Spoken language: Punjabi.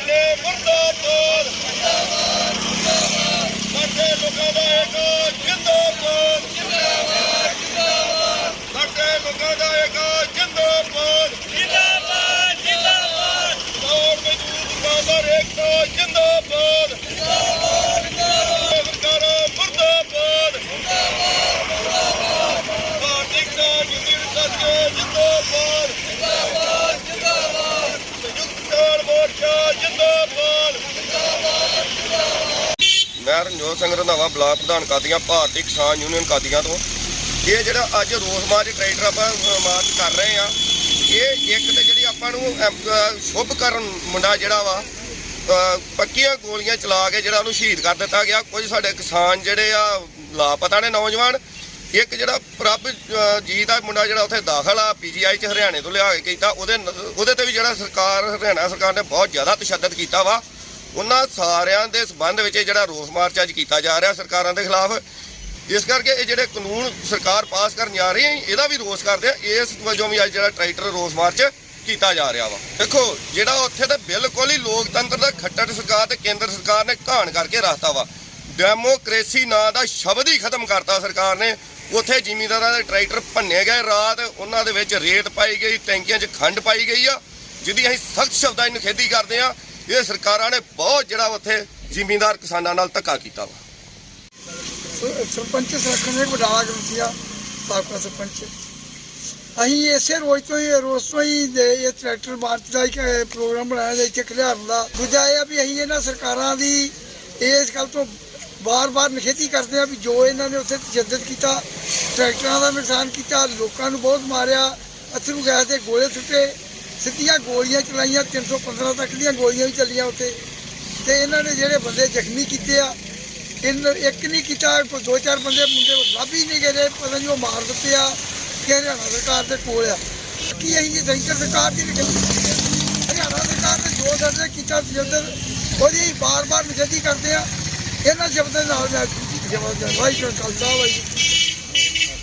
ਮੁਰਦਾਬਾਦ ਮੁਰਦਾਬਾਦ ਮੈਂ ਰਣਜੋਤ ਸਿੰਘ ਰੰਧਾਵਾ ਬਲਾਕ ਪ੍ਰਧਾਨ ਕਾਦੀਆਂ ਭਾਰਤੀ ਕਿਸਾਨ ਯੂਨੀਅਨ ਕਾਦੀਆਂ ਤੋਂ। ਇਹ ਜਿਹੜਾ ਅੱਜ ਰੋਸ ਮਾਰਚ ਟਰੈਕਟਰ ਆਪਾਂ ਮਾਰਚ ਕਰ ਰਹੇ ਆ ਇਹ ਇੱਕ ਤੇ ਜਿਹੜੀ ਆਪਾਂ ਨੂੰ ਅ, ਸ਼ੁਭ ਕਰਨ ਮੁੰਡਾ ਜਿਹੜਾ ਵਾ ਪੱਕੀਆਂ ਗੋਲੀਆਂ ਚਲਾ ਕੇ ਜਿਹੜਾ ਉਹਨੂੰ ਸ਼ਹੀਦ ਕਰ ਦਿੱਤਾ ਗਿਆ। ਕੁਝ ਸਾਡੇ ਕਿਸਾਨ ਜਿਹੜੇ ਆ ਲਾਪਤਾ ਨੇ ਨੌਜਵਾਨ। ਇੱਕ ਜਿਹੜਾ ਪ੍ਰਭ ਜੀ ਦਾ ਮੁੰਡਾ ਜਿਹੜਾ ਉੱਥੇ ਦਾਖਲ ਆ ਪੀਜੀਆਈ ਚ ਹਰਿਆਣੇ ਤੋਂ ਲਿਆ ਕੇ ਕੀਤਾ ਉਹਦੇ ਉਹਦੇ ਤੇ ਵੀ ਜਿਹੜਾ ਸਰਕਾਰ ਹਰਿਆਣਾ ਸਰਕਾਰ ਨੇ ਬਹੁਤ ਜ਼ਿਆਦਾ ਤਸ਼ੱਦਦ ਕੀਤਾ ਵਾ। ਉਹਨਾਂ ਸਾਰਿਆਂ ਦੇ ਸਬੰਧ ਵਿੱਚ ਇਹ ਜਿਹੜਾ ਰੋਸ ਮਾਰਚ ਅੱਜ ਕੀਤਾ ਜਾ ਰਿਹਾ ਸਰਕਾਰਾਂ ਦੇ ਖਿਲਾਫ, ਇਸ ਕਰਕੇ ਇਹ ਜਿਹੜੇ ਕਾਨੂੰਨ ਸਰਕਾਰ ਪਾਸ ਕਰਨ ਜਾ ਰਹੀ ਹੈ, ਇਹਦਾ ਵੀ ਰੋਸ ਕਰਦੇ ਆ। ਇਸ ਵਜੋਂ ਵੀ ਅੱਜ ਜਿਹੜਾ ਟਰੈਕਟਰ ਰੋਸ ਮਾਰਚ ਕੀਤਾ ਜਾ ਰਿਹਾ ਵਾ। ਦੇਖੋ, ਜਿਹੜਾ ਉੱਥੇ ਤਾਂ ਬਿਲਕੁਲ ਹੀ ਲੋਕਤੰਤਰ ਦਾ ਖੱਟੜ ਸਰਕਾਰ ਤੇ ਕੇਂਦਰ ਸਰਕਾਰ ਨੇ ਘਾਣ ਕਰਕੇ ਰੱਖਤਾ ਵਾ। ਡੈਮੋਕ੍ਰੇਸੀ ਨਾਂ ਦਾ ਸ਼ਬਦ ਹੀ ਖਤਮ ਕਰਤਾ ਸਰਕਾਰ ਨੇ। ਉੱਥੇ ਜ਼ਿਮੀਂਦਾਰਾਂ ਦੇ ਟਰੈਕਟਰ ਭੰਨੇ ਗਏ ਰਾਤ, ਉਹਨਾਂ ਦੇ ਵਿੱਚ ਰੇਤ ਪਾਈ ਗਈ, ਟੈਂਕੀਆਂ 'ਚ ਖੰਡ ਪਾਈ ਗਈ ਆ, ਜਿਹਦੀ ਅਸੀਂ ਸਖਤ ਸ਼ਬਦਾਂ 'ਚ ਨਿਖੇਧੀ ਕਰਦੇ ਆ। ਇਹ ਸਰਕਾਰਾਂ ਨੇ ਬਹੁਤ ਜਿਹੜਾ ਉੱਥੇ ਜ਼ਿਮੀਂਦਾਰ ਕਿਸਾਨਾਂ ਨਾਲ ਧੱਕਾ ਕੀਤਾ ਵਾ। ਸਰਪੰਚ ਸਰਖਣ ਦੇ ਬਡਾਲਾ ਗਰਸੀਆ ਸਾਬਕਾ ਸਰਪੰਚ। ਅਸੀਂ ਇਸੇ ਰੋਜ਼ ਤੋਂ ਹੀ, ਰੋਜ਼ ਤੋਂ ਹੀ ਇਹ ਟਰੈਕਟਰ ਮਾਰਚ ਦਾ ਇੱਕ ਪ੍ਰੋਗਰਾਮ ਬਣਾਇਆ ਜਾ ਇੱਥੇ ਖਿਡਾਰਨ ਦਾ ਦੂਜਾ ਇਹ ਆ ਵੀ ਅਸੀਂ ਇਹਨਾਂ ਸਰਕਾਰਾਂ ਦੀ ਇਸ ਗੱਲ ਤੋਂ ਬਾਰ-ਬਾਰ ਨਿਖੇਧੀ ਕਰਦੇ ਆ ਵੀ ਜੋ ਇਹਨਾਂ ਨੇ ਉੱਥੇ ਤਸ਼ੱਦਦ ਕੀਤਾ, ਟਰੈਕਟਰਾਂ ਦਾ ਨੁਕਸਾਨ ਕੀਤਾ, ਲੋਕਾਂ ਨੂੰ ਬਹੁਤ ਮਾਰਿਆ, ਅਥਰੂ ਗੈਸ ਦੇ ਗੋਲੇ ਸੁੱਟੇ। ਸਿੱਧੀਆਂ ਗੋਲੀਆਂ ਚਲਾਈਆਂ 315 ਤੱਕ ਦੀਆਂ ਗੋਲੀਆਂ ਵੀ ਚੱਲੀਆਂ ਉੱਥੇ। ਤੇ ਇਹਨਾਂ ਨੇ ਜਿਹੜੇ ਬੰਦੇ ਜ਼ਖਮੀ ਕੀਤੇ ਆ, ਇਹਨਾਂ ਇੱਕ ਨਹੀਂ ਕੀਤਾ, ਕੋਈ ਦੋ ਚਾਰ ਬੰਦੇ ਮੁੰਡੇ ਲੱਭ ਹੀ ਨਹੀਂ ਗਏ ਪਤਾ ਨਹੀਂ ਉਹ ਮਾਰ ਦਿੱਤੇ ਆ ਕਿ ਹਰਿਆਣਾ ਸਰਕਾਰ ਦੇ ਕੋਲ ਆ। ਕੀ ਅਸੀਂ ਜੀ ਸੈਂਟਰ ਸਰਕਾਰ ਦੀ ਨਿਖੇਧੀ ਹਰਿਆਣਾ ਸਰਕਾਰ ਨੇ ਜੋ ਸਾਡੇ ਕੀਤਾ ਤਜੱਦਦ ਉਹਦੀ ਅਸੀਂ ਬਾਰ-ਬਾਰ ਨਿਖੇਧੀ ਕਰਦੇ ਆ। ਇਹਨਾਂ ਸ਼ਬਦਾਂ ਨਾਲ ਮੈਂ ਜਵਾਬ ਦੇ ਵਾਹਿਗੁਰੂ ਖਾਲਸਾ ਵਾਹਿਗੁਰੂ।